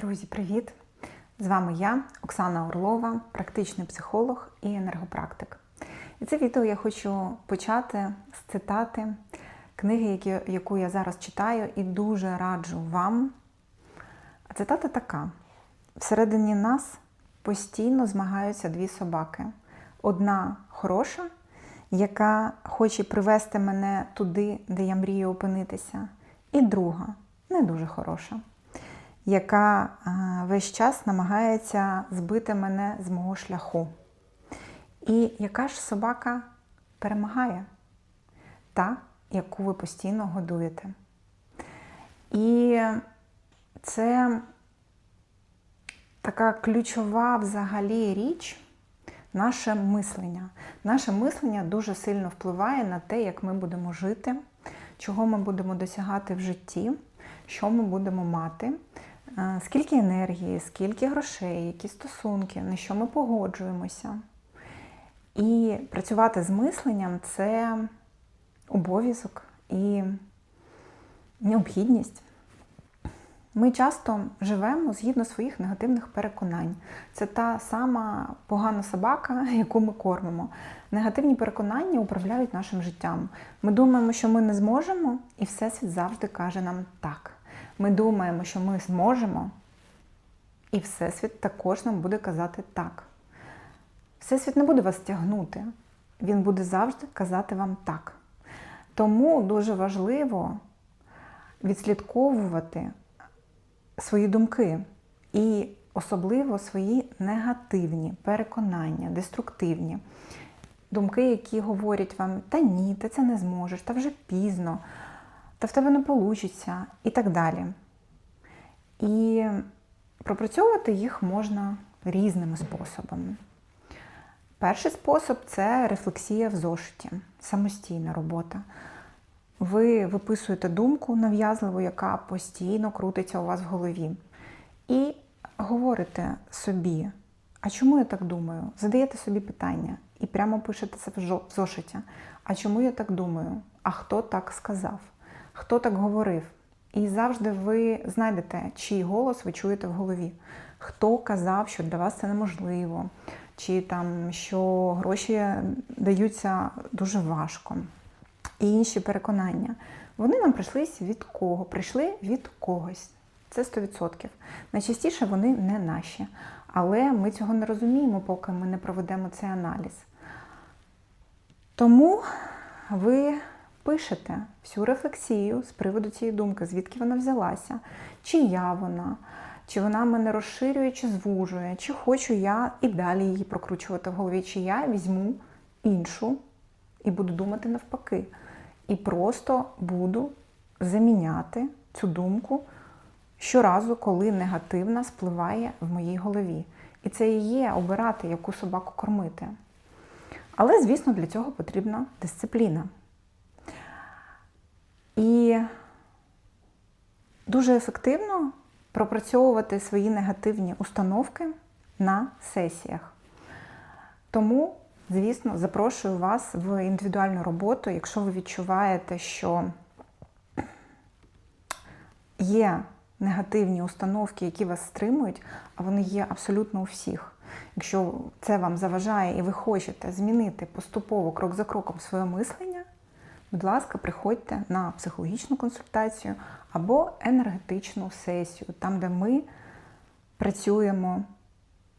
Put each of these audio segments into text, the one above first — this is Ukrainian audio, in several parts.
Друзі, привіт! З вами я, Оксана Орлова, практичний психолог і енергопрактик. І це відео я хочу почати з цитати книги, які- яку я зараз читаю, і дуже раджу вам. А цитата така: всередині нас постійно змагаються дві собаки. Одна хороша, яка хоче привести мене туди, де я мрію опинитися, і друга не дуже хороша яка е, весь час намагається збити мене з мого шляху. І яка ж собака перемагає? Та, яку ви постійно годуєте. І це така ключова взагалі річ наше мислення. Наше мислення дуже сильно впливає на те, як ми будемо жити, чого ми будемо досягати в житті, що ми будемо мати. Скільки енергії, скільки грошей, які стосунки, на що ми погоджуємося. І працювати з мисленням це обов'язок і необхідність. Ми часто живемо згідно своїх негативних переконань. Це та сама погана собака, яку ми кормимо. Негативні переконання управляють нашим життям. Ми думаємо, що ми не зможемо, і Всесвіт завжди каже нам так. Ми думаємо, що ми зможемо, і Всесвіт також нам буде казати так. Всесвіт не буде вас тягнути, він буде завжди казати вам так. Тому дуже важливо відслідковувати свої думки і особливо свої негативні переконання, деструктивні думки, які говорять вам, та ні, ти це не зможеш, та вже пізно, та в тебе не вийде, і так далі. І пропрацьовувати їх можна різними способами. Перший спосіб це рефлексія в зошиті, самостійна робота. Ви виписуєте думку нав'язливу, яка постійно крутиться у вас в голові. І говорите собі, а чому я так думаю? Задаєте собі питання і прямо пишете це в зошиті. А чому я так думаю? А хто так сказав? Хто так говорив? І завжди ви знайдете, чий голос ви чуєте в голові. Хто казав, що для вас це неможливо, чи там що гроші даються дуже важко і інші переконання. Вони нам прийшли від кого? Прийшли від когось. Це 100%. Найчастіше вони не наші. Але ми цього не розуміємо, поки ми не проведемо цей аналіз. Тому ви пишете всю рефлексію з приводу цієї думки, звідки вона взялася, чия вона, чи вона мене розширює, чи звужує, чи хочу я і далі її прокручувати в голові, чи я візьму іншу і буду думати навпаки. І просто буду заміняти цю думку щоразу, коли негативна спливає в моїй голові. І це і є обирати, яку собаку кормити. Але, звісно, для цього потрібна дисципліна. І дуже ефективно пропрацьовувати свої негативні установки на сесіях. Тому, звісно, запрошую вас в індивідуальну роботу, якщо ви відчуваєте, що є негативні установки, які вас стримують, а вони є абсолютно у всіх. Якщо це вам заважає і ви хочете змінити поступово крок за кроком своє мислення, будь ласка, приходьте на психологічну консультацію або енергетичну сесію, там, де ми працюємо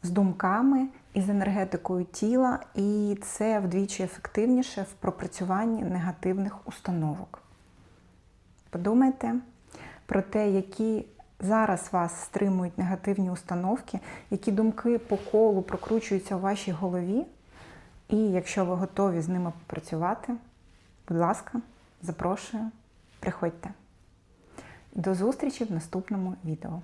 з думками і з енергетикою тіла, і це вдвічі ефективніше в пропрацюванні негативних установок. Подумайте про те, які зараз вас стримують негативні установки, які думки по колу прокручуються у вашій голові. І якщо ви готові з ними попрацювати, будь ласка, запрошую, приходьте. До зустрічі в наступному відео.